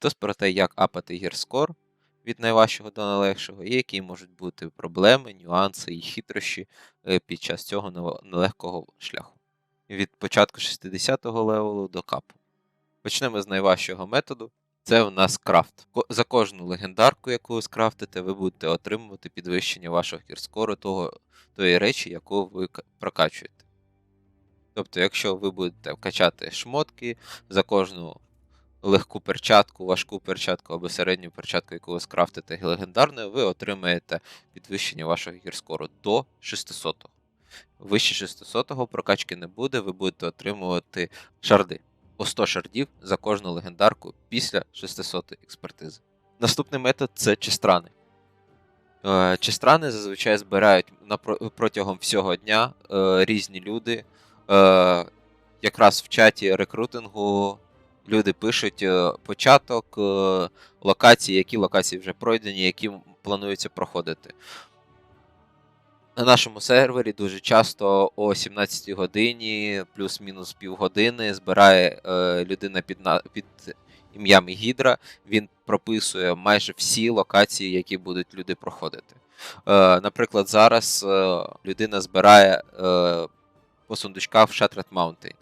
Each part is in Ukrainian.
Відос про те, як апати гірскор від найважчого до найлегшого, і які можуть бути проблеми, нюанси і хитрощі е, під час цього нелегкого шляху. Від початку 60-го левелу до капу. Почнемо з найважчого методу. Це у нас крафт. За кожну легендарку, яку ви скрафтите, ви будете отримувати підвищення вашого гірскору того, тої речі, яку ви прокачуєте. Тобто, якщо ви будете качати шмотки за кожну легку перчатку, важку перчатку або середню перчатку, яку ви скрафтите легендарною, ви отримаєте підвищення вашого гірскору до 600. Вище 600 прокачки не буде, ви будете отримувати шарди. По 100 шардів за кожну легендарку після 600 експертизи. Наступний метод це честрани. Е, Честрани зазвичай збирають протягом всього дня е, різні люди. Е, Якраз в чаті рекрутингу люди пишуть е, початок, е, локації, які локації вже пройдені, які плануються проходити. На нашому сервері дуже часто о 17 годині, плюс-мінус півгодини, збирає е, людина під, під ім'ям Гідра. Він прописує майже всі локації, які будуть люди проходити. Е, наприклад, зараз е, людина збирає е, по сундучках в Shattered Mountain.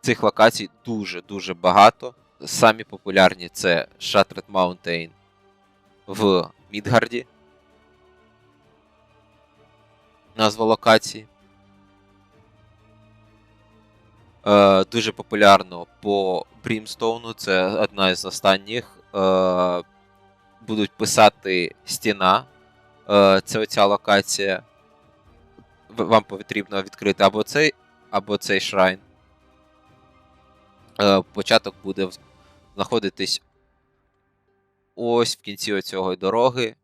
Цих локацій дуже-дуже багато. Самі популярні це Shattered Mountain в Мідгарді. Назва локації. Е, дуже популярно по Брімстоуну. Це одна із останніх. Е, будуть писати стіна. Е, це оця локація. Вам потрібно відкрити або цей, або цей шрайн. Е, початок буде знаходитись ось в кінці оцього дороги.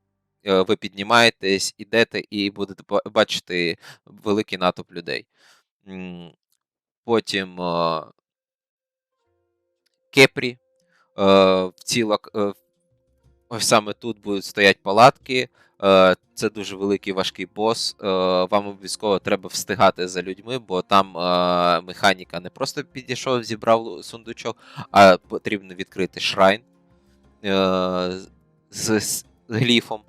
Е, Ви піднімаєтесь, ідете і будете бачити великий натовп людей. Потім е, Кепрі. В цій лок... Ось саме тут будуть стоять палатки. Е, Це дуже великий важкий бос. Е, Вам обов'язково треба встигати за людьми, бо там е, механіка не просто підійшов, зібрав сундучок, а потрібно відкрити шрайн з гліфом.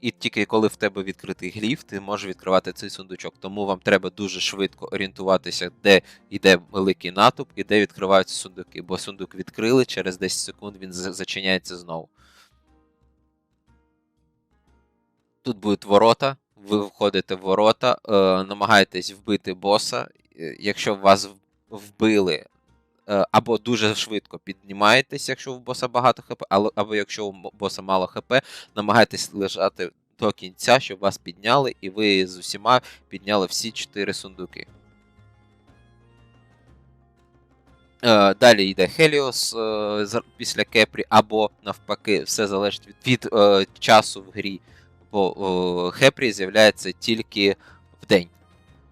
І тільки коли в тебе відкритий гліф, ти можеш відкривати цей сундучок. Тому вам треба дуже швидко орієнтуватися, де йде великий натовп і де відкриваються сундуки. Бо сундук відкрили, через 10 секунд він зачиняється знову. Тут будуть ворота. Ви входите в ворота, е, намагаєтесь вбити боса. Е, Якщо вас вбили, е, або дуже швидко піднімаєтесь, якщо у боса багато хп, або якщо у боса мало хп, намагайтесь лежати до кінця, щоб вас підняли, і ви з усіма підняли всі чотири сундуки. Е, Далі йде Хеліос е, після Кепрі, або навпаки, все залежить від, від часу в грі. Бо Хепрі з'являється тільки в день.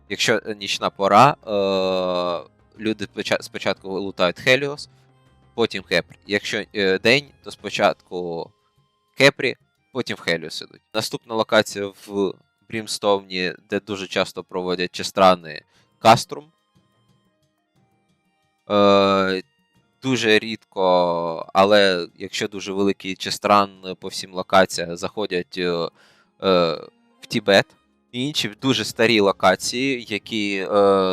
Якщо нічна пора, е, люди спочатку лутають Хеліос, потім Хепрі. Якщо е, день, то спочатку Хепрі, потім в Хеліос ідуть. Наступна локація в Брімстоуні, де дуже часто проводять честрани Каструм. Е, дуже рідко, але якщо дуже великий честран по всім локаціям заходять е, е, в Тібет. І інші дуже старі локації, які е,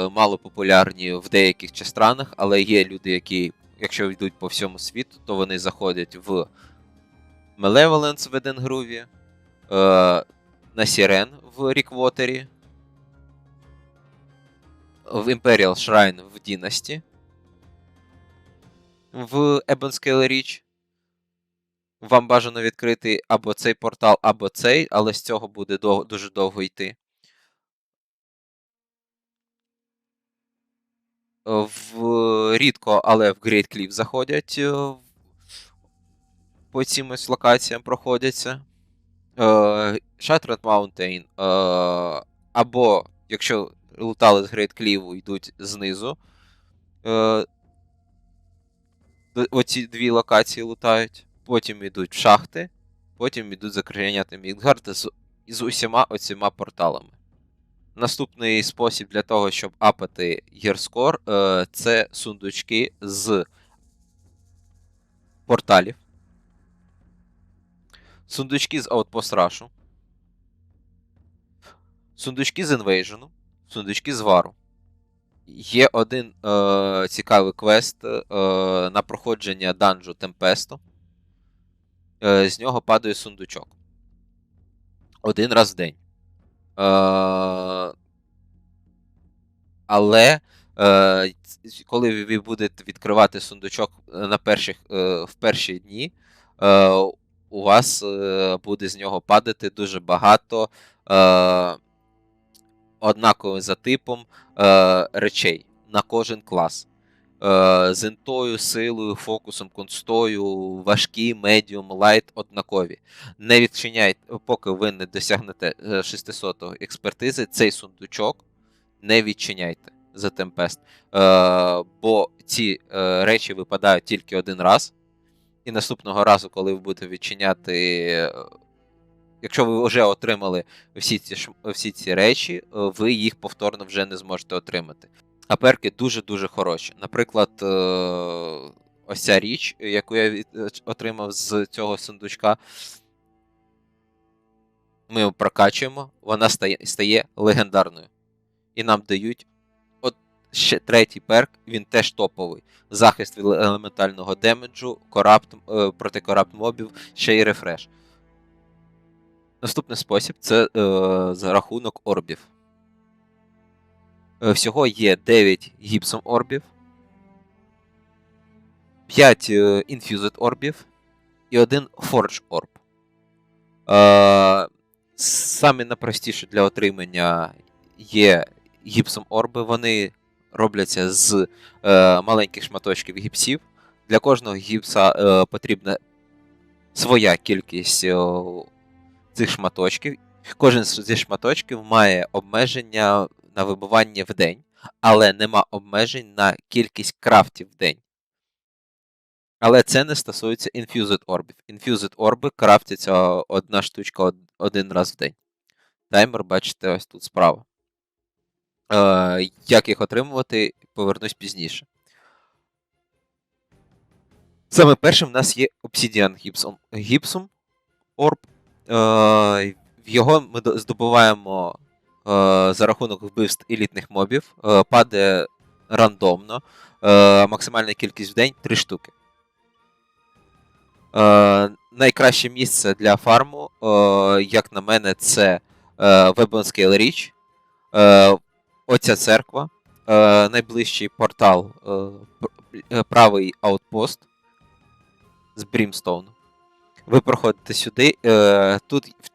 мало популярні в деяких честранах, але є люди, які, якщо йдуть по всьому світу, то вони заходять в Malevolence в Еденгруві, е, на Сірен в Ріквотері, в Imperial Shrine в Дінасті, в Ebonscale Reach. Вам бажано відкрити або цей портал, або цей, але з цього буде дов- дуже довго йти. В рідко, але в Great Cliff заходять е, по цим ось локаціям проходяться. Е, Shattered Mountain, е, або якщо лутали з Great Cliff, йдуть знизу. Оці дві локації лутають. Потім йдуть в шахти, потім йдуть закриняти Мідгард з, з усіма оціма порталами. Наступний спосіб для того, щоб апати гірскор, е, це сундучки з порталів. сундучки з Outpost Rush, сундучки з Invasion, сундучки з Вару. Є один е, цікавий квест е, на проходження данжу Темпесту. Е, з нього падає сундучок. Один раз в день. Е, але е, коли ви будете відкривати сундучок на перших, е, в перші дні, е, у вас е, буде з нього падати дуже багато е, однаково за типом е, речей на кожен клас. Е, з інтою, силою, фокусом, констою, важкі, медіум, лайт однакові. Не відчиняйте, поки ви не досягнете е, 600 експертизи, цей сундучок не відчиняйте за Темпест. Е, бо ці е, речі випадають тільки один раз. І наступного разу, коли ви будете відчиняти. Якщо ви вже отримали всі ці, всі ці речі, е, ви їх повторно вже не зможете отримати. А перки дуже-дуже хороші. Наприклад, е, ось ця річ, яку я е, отримав з цього сундучка, ми його прокачуємо, вона стає, стає легендарною. І нам дають ще третій перк, він теж топовий. Захист від елементального демеджу, корапт, е, проти корапт мобів, ще й рефреш. Наступний спосіб це е, за рахунок орбів. Е, Всього є 9 гіпсом орбів, 5 е, Infused орбів і один Forge орб. Е, самі найпростіші для отримання є гіпсом орби. Вони робляться з е, маленьких шматочків гіпсів. Для кожного гіпса е, потрібна своя кількість е, цих шматочків. Кожен з цих шматочків має обмеження на вибивання в день, але нема обмежень на кількість крафтів в день. Але це не стосується Infused орбів. Infused орби крафтяться одна штучка один раз в день. Таймер, бачите, ось тут справа. Е, як їх отримувати, повернусь пізніше. Саме першим в нас є Obsidian Gypsum Orb. Е, його ми здобуваємо е, за рахунок вбивств елітних мобів. Е, падає рандомно. Максимальна кількість в день 3 штуки. Найкраще місце для фарму, як на мене, це Reach. Е, оця церква. Найближчий портал, пр- правий аутпост з Брімстоуну. Ви проходите сюди. Е, тут в,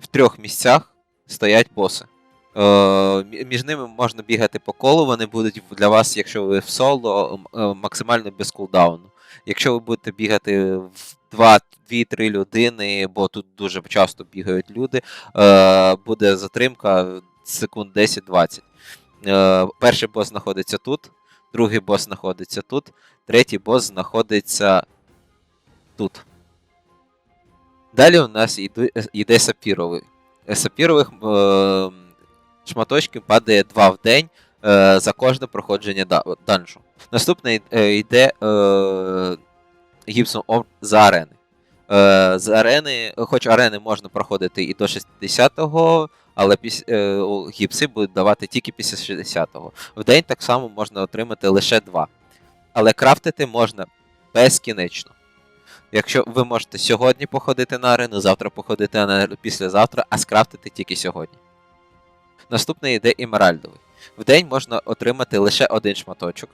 в трьох місцях стоять боси. Е, між ними можна бігати по колу, вони будуть для вас, якщо ви в соло, е, максимально без кулдауну. Якщо ви будете бігати в 2-3 людини, бо тут дуже часто бігають люди, е, буде затримка секунд 10-20. Е, перший бос знаходиться тут, другий бос знаходиться тут, третій бос знаходиться тут. Далі у нас йде сапіровий. Е, Сапірових е, шматочків падає 2 в день е, за кожне проходження да- данжу. Наступне йде е, гіпсом за арени. Е, з арени, хоч арени можна проходити і до 60-го, але піс, е, гіпси будуть давати тільки після 60-го. В день так само можна отримати лише 2. Але крафтити можна безкінечно. Якщо ви можете сьогодні походити на арену, завтра походити на арену, післязавтра, а скрафтити тільки сьогодні. Наступний йде імеральдовий. В день можна отримати лише один шматочок.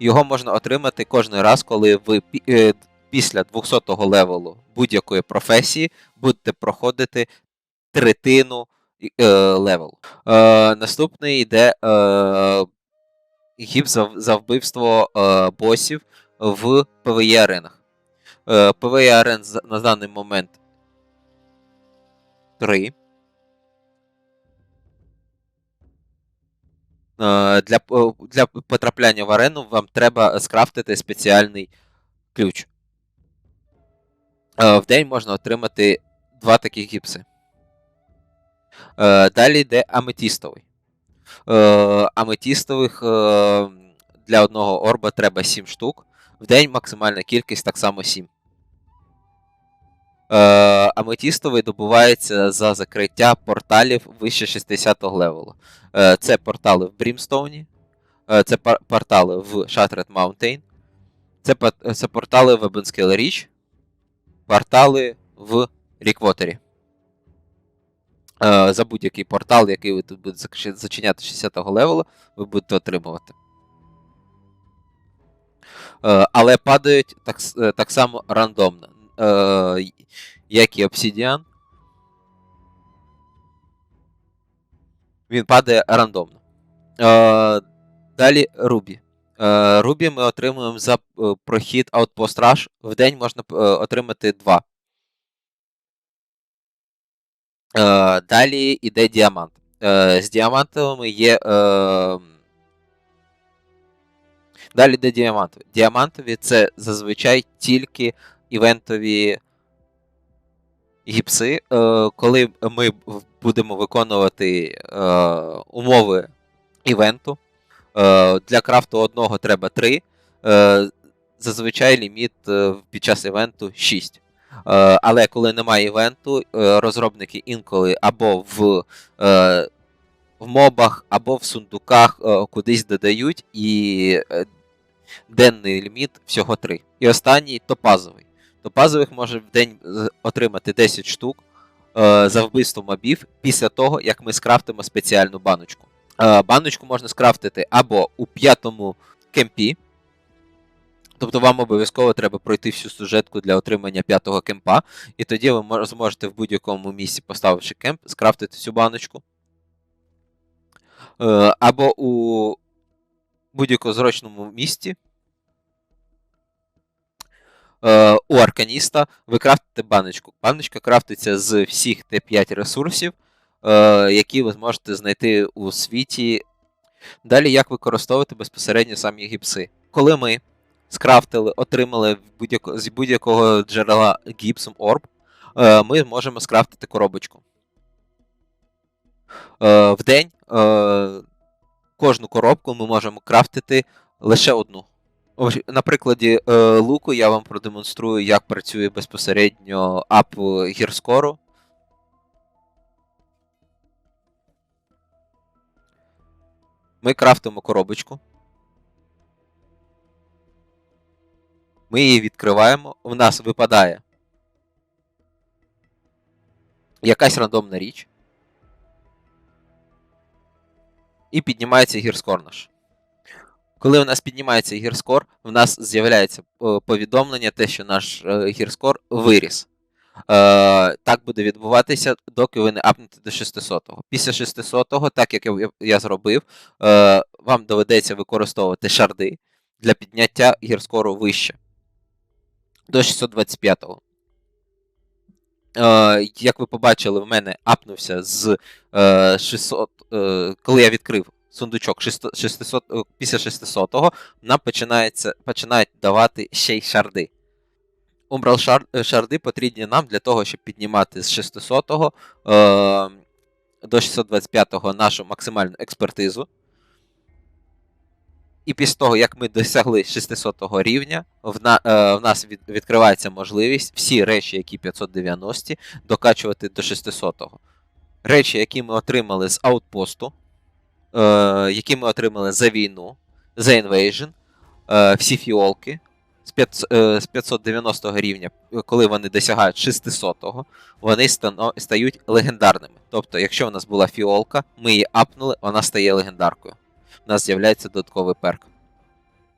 Його можна отримати кожен раз, коли ви е, після 200-го левелу будь-якої професії будете проходити третину е, левелу. Е, наступний йде е, гіп за, за вбивство е, босів в PvE аренах. Е, PvE арен на даний момент 3. Е, Для, для потрапляння в арену вам треба скрафтити спеціальний ключ. Е, В день можна отримати два таких гіпси. Е, Далі йде аметістовий. Е, Аметістових е, для одного орба треба 7 штук. В день максимальна кількість так само 7. Е, аметістовий добувається за закриття порталів вище 60-го левелу. Е, це портали в Брімстоуні, е, це портали в Shattered Mountain, це, портали в Ebonscale Reach, портали в Ріквотері. За будь-який портал, який ви тут будете зачиняти 60-го левелу, ви будете отримувати. Але падають так, так само рандомно. Е, й- як. Він падає рандомно. Е, далі Ruby. Е, Ruby ми отримуємо за е, прохід Outpost Rush. В день можна е, отримати 2. Е, далі йде діамант. Е, з діамантовими є. Е, далі йде діамантові. Діамантові це зазвичай тільки івентові гіпси. Е, коли ми будемо виконувати е, умови івенту. Е, для крафту одного треба 3. Е, зазвичай ліміт під час івенту 6. Е, але коли немає івенту, розробники інколи або в, в мобах, або в сундуках кудись додають, і денний ліміт всього 3. І останній топазовий. Топазових може в день отримати 10 штук е, за вбивство мобів після того, як ми скрафтимо спеціальну баночку. Е, баночку можна скрафтити або у п'ятому кемпі. Тобто вам обов'язково треба пройти всю сюжетку для отримання п'ятого кемпа, і тоді ви зможете в будь-якому місці, поставивши кемп, скрафтити цю баночку. Е, або у будь-якому зручному місці. Е, у арканіста ви крафтите баночку. Баночка крафтиться з всіх Т5 ресурсів, е, які ви зможете знайти у світі. Далі, як використовувати безпосередньо самі гіпси. Коли ми скрафтили, отримали будь-яко- з будь-якого джерела гіпсом орб, е, ми можемо скрафтити коробочку. В день кожну коробку ми можемо крафтити лише одну. На прикладі е, луку я вам продемонструю, як працює безпосередньо ап гірскору. Ми крафтимо коробочку. Ми її відкриваємо. У нас випадає якась рандомна річ. І піднімається гірскор наш. Коли у нас піднімається гірскор, в нас з'являється е, повідомлення, те, що наш е, гірскор виріс. Е, так буде відбуватися, доки ви не апнете до 600-го. Після 600-го, так як я, зробив, вам доведеться використовувати шарди для підняття гірскору вище. До 625-го. Е, як ви побачили, в мене апнувся з е, 600, е, коли я відкрив сундучок 600, 600, е, після 600-го, нам починається, починають давати ще й шарди. Умбрал е, шарди потрібні нам для того, щоб піднімати з 600-го е, до 625-го нашу максимальну експертизу. І після того, як ми досягли 600 рівня, в, на, е, в нас від, відкривається можливість всі речі, які 590, докачувати до 600-го. Речі, які ми отримали з аутпосту, які ми отримали за війну, за інвейжн, е, всі фіолки з, 500, е, 590 рівня, коли вони досягають 600-го, вони стають легендарними. Тобто, якщо в нас була фіолка, ми її апнули, вона стає легендаркою у нас з'являється додатковий перк.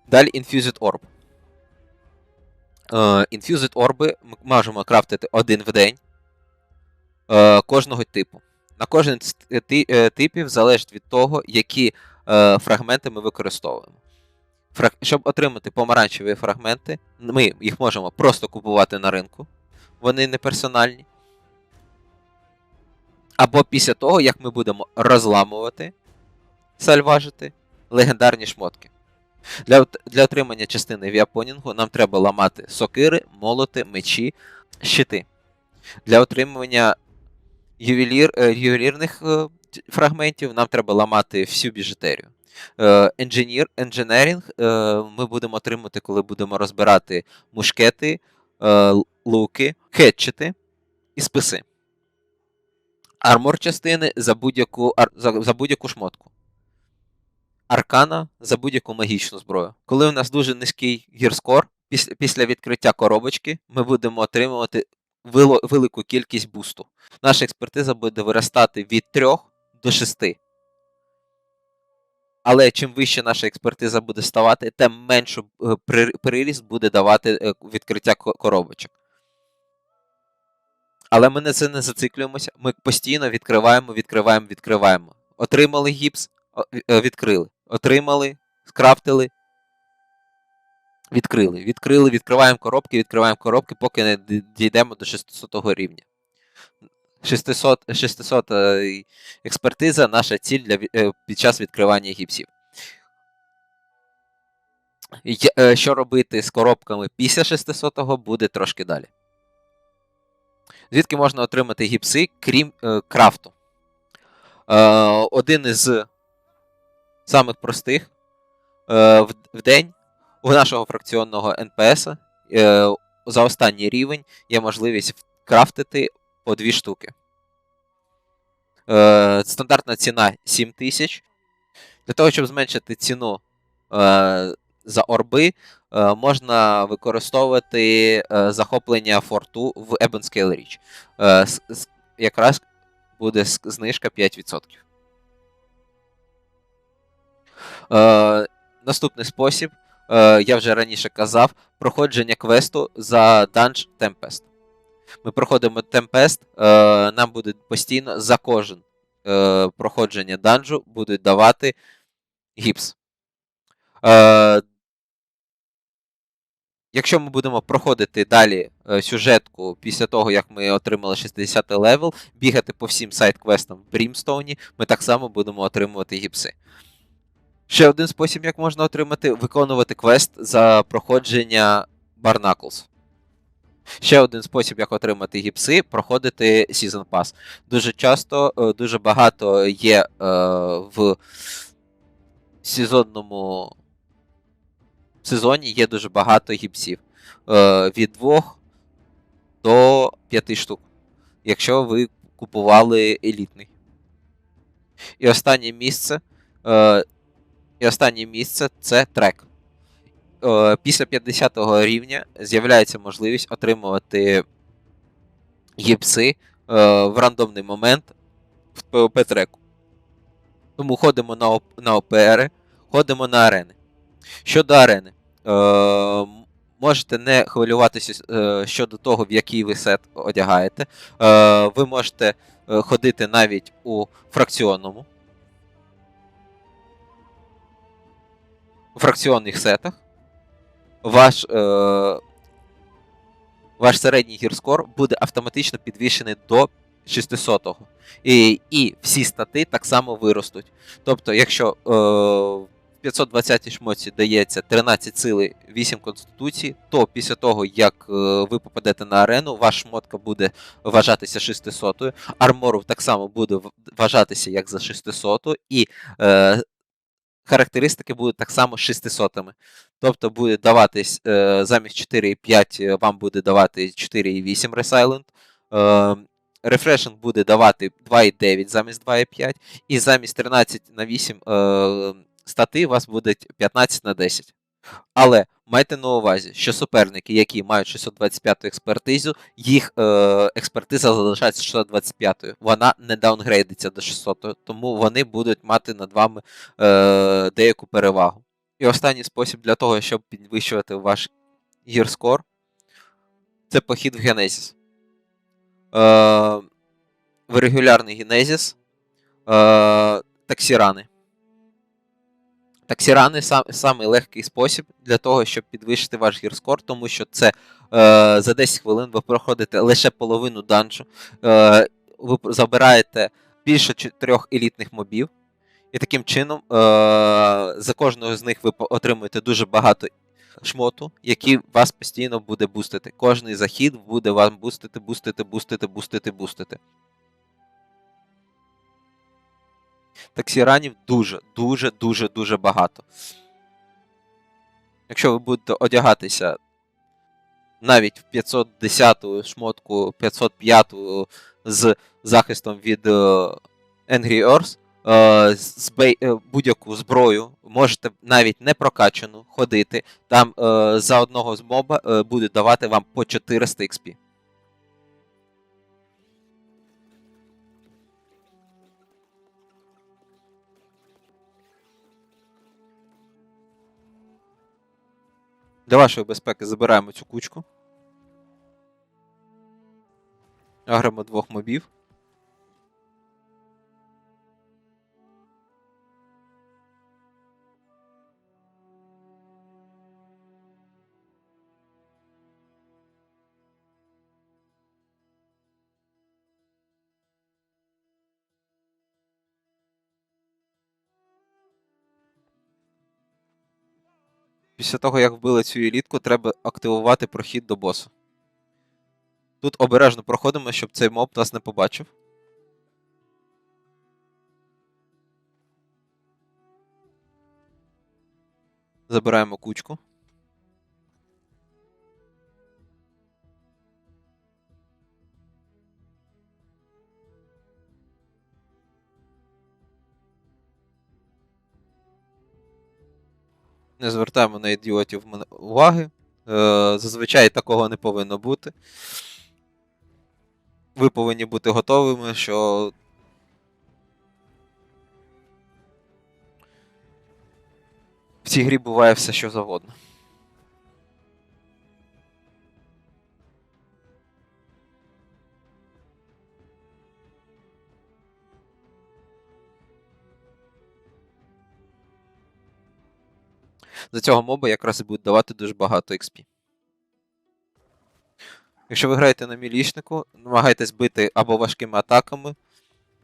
Далі Infused Orb. Е, Infused Orbi ми можемо крафтити один в день е, кожного типу. На кожен з е, типів залежить від того, які е, фрагменти ми використовуємо. Фраг... Щоб отримати помаранчеві фрагменти, ми їх можемо просто купувати на ринку. Вони не персональні. Або після того, як ми будемо розламувати сальважити легендарні шмотки. Для, для отримання частини віапонінгу нам треба ламати сокири, молоти, мечі, щити. Для отримання ювелір, е, ювелірних е, фрагментів нам треба ламати всю біжутерію. Engineer, engineering е, ми будемо отримати, коли будемо розбирати мушкети, луки, хетчити. і списи. Армор частини за будь-яку за, будь-яку шмотку. Аркана за будь-яку магічну зброю. Коли у нас дуже низький гірскор, після, після відкриття коробочки ми будемо отримувати велику кількість бусту. Наша експертиза буде виростати від 3 до 6. Але чим вище наша експертиза буде ставати, тим меншу е, приріст буде давати е, відкриття коробочок. Але ми на це не зациклюємося. Ми постійно відкриваємо, відкриваємо, відкриваємо. Отримали гіпс, е, відкрили. Отримали, скрафтили, відкрили. Відкрили, відкриваємо коробки, відкриваємо коробки, поки не дійдемо до 600 рівня. 600, 600 е, експертиза наша ціль для, е, під час відкривання гіпсів. Е, Що робити з коробками після 600-го буде трошки далі. Звідки можна отримати гіпси, крім е, крафту? Е, один із самих простих е, в, в день у нашого фракціонного НПС е, за останній рівень є можливість крафтити по дві штуки. Е, стандартна ціна 7 тисяч. Для того, щоб зменшити ціну е, за орби, е, можна використовувати е, захоплення форту в Ebon Scale Reach. Е, с- с- якраз буде знижка 5%. Е, наступний спосіб, е, я вже раніше казав, проходження квесту за Dungeon Tempest. Ми проходимо Tempest, е, нам буде постійно за кожен е, проходження данжу будуть давати гіпс. Е, якщо ми будемо проходити далі е, сюжетку після того, як ми отримали 60 левел, бігати по всім сайт-квестам в Брімстоуні, ми так само будемо отримувати гіпси. Ще один спосіб, як можна отримати, виконувати квест за проходження Barnacles. Ще один спосіб, як отримати гіпси, проходити Season Pass. Дуже часто, е, дуже багато є е, в сезонному сезоні є дуже багато гіпсів. Е, від 2 до 5 штук. Якщо ви купували елітний. І останнє місце. І останнє місце це трек. Е, після 50 рівня з'являється можливість отримувати гіпси е, в рандомний момент в PvP треку. Тому ходимо на, оп- на ОПРи, ходимо на арени. Щодо арени, е, можете не хвилюватися е, щодо того, в який ви сет одягаєте. Е, ви можете е, ходити навіть у фракціонному. Фракціонних сетах. Ваш, е, ваш середній гірскор буде автоматично підвищений до 600-го. І, і всі стати так само виростуть. Тобто, якщо е, в 520 шмоці дається 13 сили, 8 конституцій, то після того, як е, ви попадете на арену, ваша шмотка буде вважатися 600 армору так само буде вважатися як за 600 і е, характеристики будуть так само 600 Тобто буде даватись е, замість 4,5 е, вам буде давати 4,8 Resilent. Е, Refreshing буде давати 2,9 замість 2,5, і замість 13 на 8 е, стати у вас буде 15 на 10. Але майте на увазі, що суперники, які мають 625 експертизу, їх е, експертиза залишається 625. Вона не даунгрейдиться до 600, тому вони будуть мати над вами е, деяку перевагу. І останній спосіб для того, щоб підвищувати ваш гірскор, це похід в Генезіс. Е, в регулярний Генезіс е, таксірани. Таксірани сам, самий легкий спосіб для того, щоб підвищити ваш гірскор, тому що це е, за 10 хвилин ви проходите лише половину данжу, е, ви забираєте більше чотирьох елітних мобів, і таким чином е, за кожного з них ви отримуєте дуже багато шмоту, який вас постійно буде бустити. Кожний захід буде вам бустити, бустити, бустити, бустити, бустити. Таксіранів дуже, дуже, дуже, дуже багато. Якщо ви будете одягатися навіть в 510 шмотку 505 з захистом від е, Angry Earth, е, з е, будь-яку зброю, можете навіть не прокачану ходити. Там за одного з моба буде давати вам по 400 XP. Для вашої безпеки забираємо цю кучку. Агремо двох мобів. Після того, як вбили цю елітку, треба активувати прохід до босу. Тут обережно проходимо, щоб цей моб нас не побачив. Забираємо кучку. Не звертаємо на ідіотів уваги. Е, зазвичай такого не повинно бути. Ви повинні бути готовими, що. В цій грі буває все, що завгодно. За цього моба якраз і будуть давати дуже багато XP. Якщо ви граєте на мілішнику, намагайтесь бити або важкими атаками,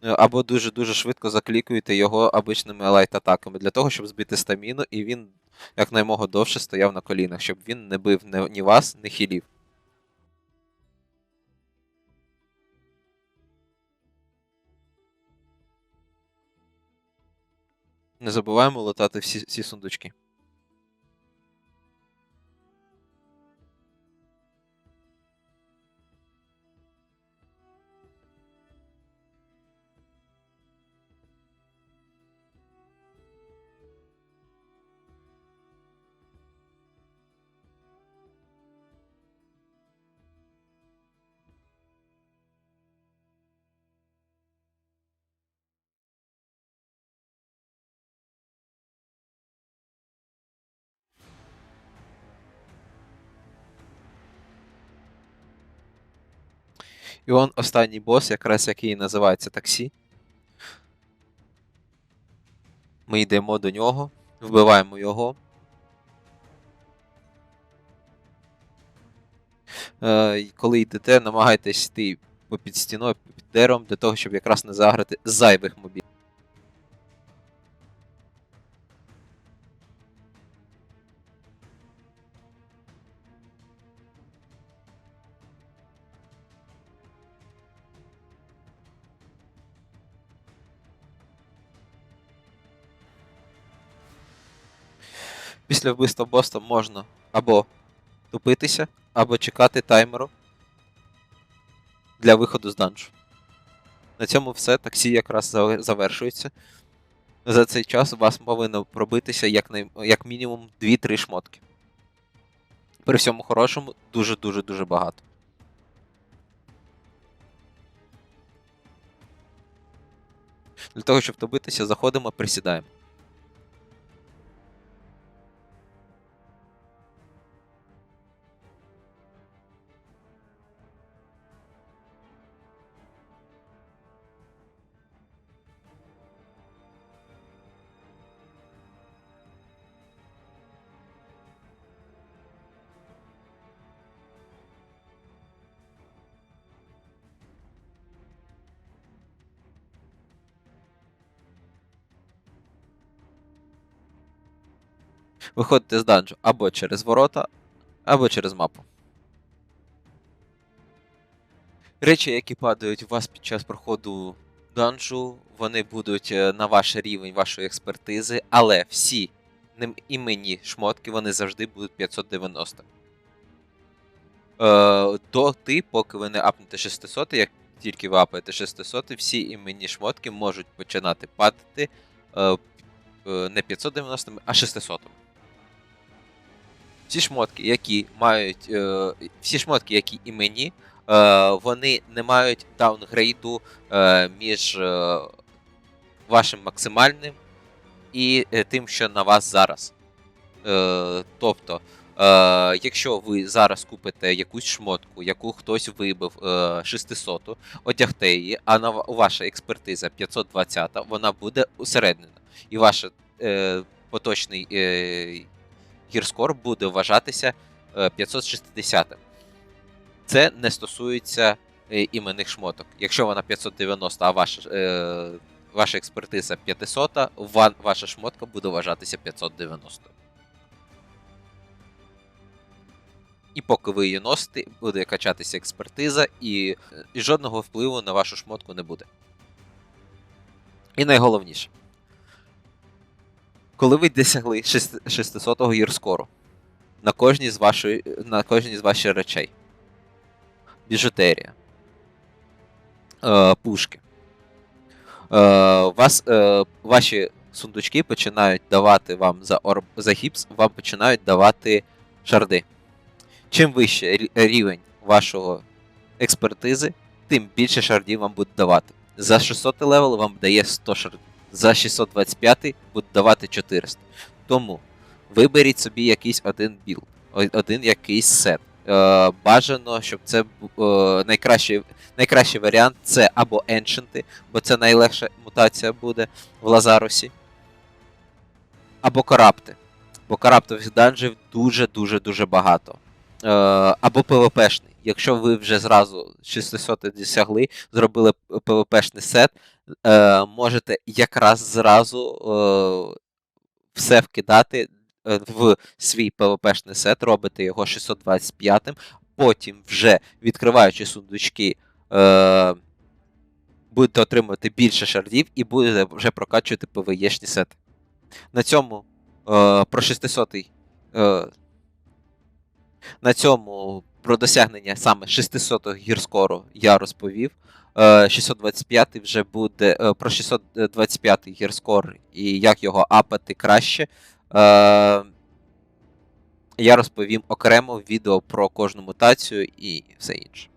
е, або дуже-дуже швидко заклікуєте його обичними лайт-атаками для того, щоб збити стаміну, і він якнаймога довше стояв на колінах, щоб він не бив ні- вас, ні хілів. Не забуваємо лутати всі, всі сундучки. І он останній бос, якраз який називається таксі. Ми йдемо до нього, вбиваємо його. Е, коли йдете, намагайтесь йти попід стіною, під деревом, для того, щоб якраз не заграти зайвих мобів. Після вбивства боса можна або тупитися, або чекати таймеру для виходу з данжу. На цьому все. Таксі якраз завершується. За цей час у вас повинно пробитися як, най... як мінімум 2-3 шмотки. При всьому хорошому дуже-дуже дуже багато. Для того, щоб добитися, заходимо, присідаємо. Виходите з данжу або через ворота, або через мапу. Речі, які падають у вас під час проходу данжу, вони будуть е, на ваш рівень вашої експертизи, але всі іменні шмотки вони завжди будуть 590. е, доти, поки ви не апнете 600, як тільки ви апаєте 600, всі іменні шмотки можуть починати падати е, не 590, а 600. Всі шмотки, які мають. Е, всі шмотки, які іменні, е, вони не мають даунгрейду е, між е, вашим максимальним і е, тим, що на вас зараз. Е, тобто, е, якщо ви зараз купите якусь шмотку, яку хтось вибив е, 600, одягте її, а на ваша експертиза 520, вона буде усереднена. І ваш е, поточний е, гірскор буде вважатися е, 560. Це не стосується е, іменних шмоток. Якщо вона 590, а ваша, е, ваша експертиза 500, ваша шмотка буде вважатися 590. І поки ви її носите, буде качатися експертиза, і, е, і жодного впливу на вашу шмотку не буде. І найголовніше. Коли ви досягли 600-го гірскору на кожній з вашої, на кожній з ваших речей. Біжутерія. Е, пушки. Е, вас, е, ваші сундучки починають давати вам за, орб, за гіпс, вам починають давати шарди. Чим вище рівень вашого експертизи, тим більше шардів вам будуть давати. За 600 левел вам дає 100 шардів. За 625 буде давати 400. Тому виберіть собі якийсь один біл, один якийсь сет. Е, бажано, щоб це е, найкращий, найкращий варіант це або еншенти, бо це найлегша мутація буде в Лазарусі. Або карапти. Бо караптових данжів дуже-дуже дуже багато. Е, або ПВПшний. Якщо ви вже зразу 600 досягли, зробили ПВПшний сет, е, можете якраз зразу е, все вкидати е, в свій ПВПшний сет, робите його 625-м, потім вже відкриваючи сундучки, е, будете отримувати більше шардів і будете вже прокачувати ПВЕшні сети. На цьому е, про 600 е, на цьому про досягнення саме 600 гірскору я розповів. Е, 625 вже буде е, про 625 гірскор і як його апати краще. Е, я розповім окремо відео про кожну мутацію і все інше.